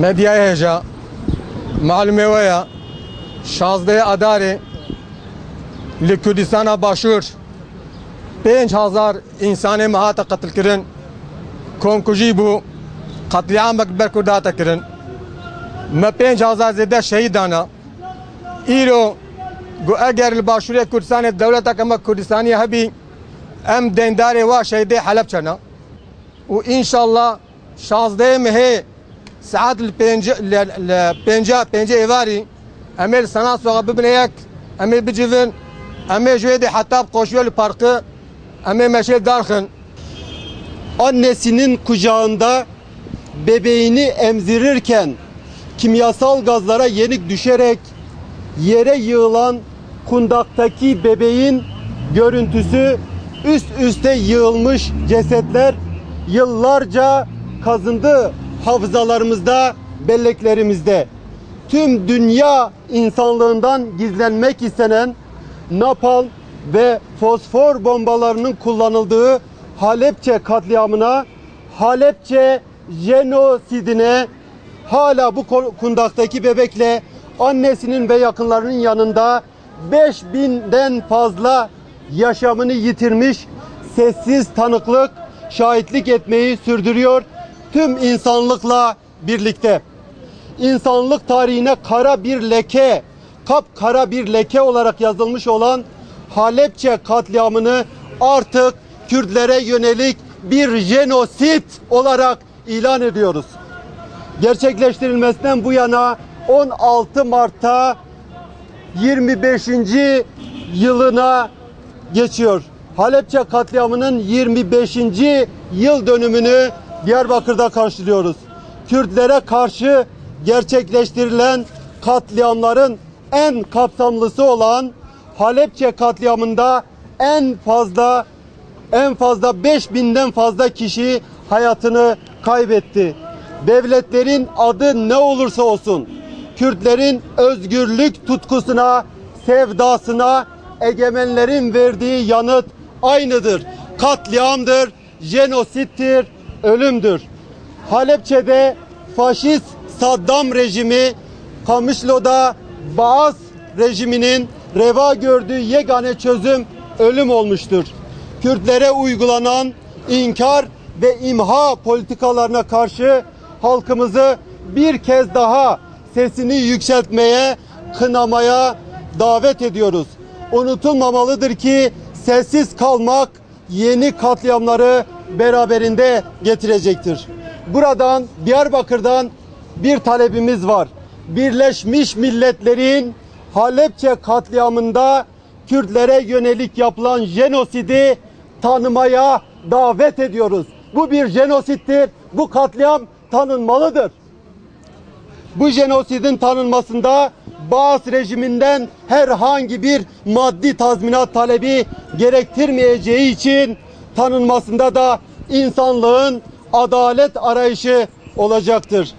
medyaya heja malume waya şazdeye adarê li Kurdistana başûr pênc hazar însanê me hate qetilkirin komkujî bû qetliamek ber Kurd hate kirin me pênc hazar zêde şehîd dana îro gu eger li başûrê Kurdistanê dewleteke me Kurdistanî hebî em deyndarê wa şehîdê Heleb çena û bibine yek em ê bicivin em ê ji wê de hetab qoşiyo li parkı em ê meşê darxin annesinin kucağında bebeğini emzirirken kimyasal gazlara yenik düşerek yere yığılan kundaktaki bebeğin görüntüsü üst üste yığılmış cesetler yıllarca kazındı hafızalarımızda, belleklerimizde. Tüm dünya insanlığından gizlenmek istenen napal ve fosfor bombalarının kullanıldığı Halepçe katliamına, Halepçe jenosidine hala bu kundaktaki bebekle annesinin ve yakınlarının yanında 5000'den fazla yaşamını yitirmiş sessiz tanıklık, şahitlik etmeyi sürdürüyor tüm insanlıkla birlikte insanlık tarihine kara bir leke, kapkara bir leke olarak yazılmış olan Halepçe katliamını artık Kürtlere yönelik bir jenosit olarak ilan ediyoruz. Gerçekleştirilmesinden bu yana 16 Mart'ta 25. yılına geçiyor. Halepçe katliamının 25. yıl dönümünü Diyarbakır'da karşılıyoruz. Kürtlere karşı gerçekleştirilen katliamların en kapsamlısı olan Halepçe katliamında en fazla en fazla 5000'den fazla kişi hayatını kaybetti. Devletlerin adı ne olursa olsun Kürtlerin özgürlük tutkusuna, sevdasına egemenlerin verdiği yanıt aynıdır. Katliamdır, jenosittir, ölümdür. Halepçe'de faşist Saddam rejimi, Kamışlo'da Baas rejiminin reva gördüğü yegane çözüm ölüm olmuştur. Kürtlere uygulanan inkar ve imha politikalarına karşı halkımızı bir kez daha sesini yükseltmeye, kınamaya davet ediyoruz. Unutulmamalıdır ki sessiz kalmak yeni katliamları beraberinde getirecektir. Buradan Diyarbakır'dan bir talebimiz var. Birleşmiş Milletler'in Halepçe katliamında Kürtlere yönelik yapılan jenosidi tanımaya davet ediyoruz. Bu bir jenosittir. Bu katliam tanınmalıdır. Bu jenosidin tanınmasında Baas rejiminden herhangi bir maddi tazminat talebi gerektirmeyeceği için tanınmasında da insanlığın adalet arayışı olacaktır.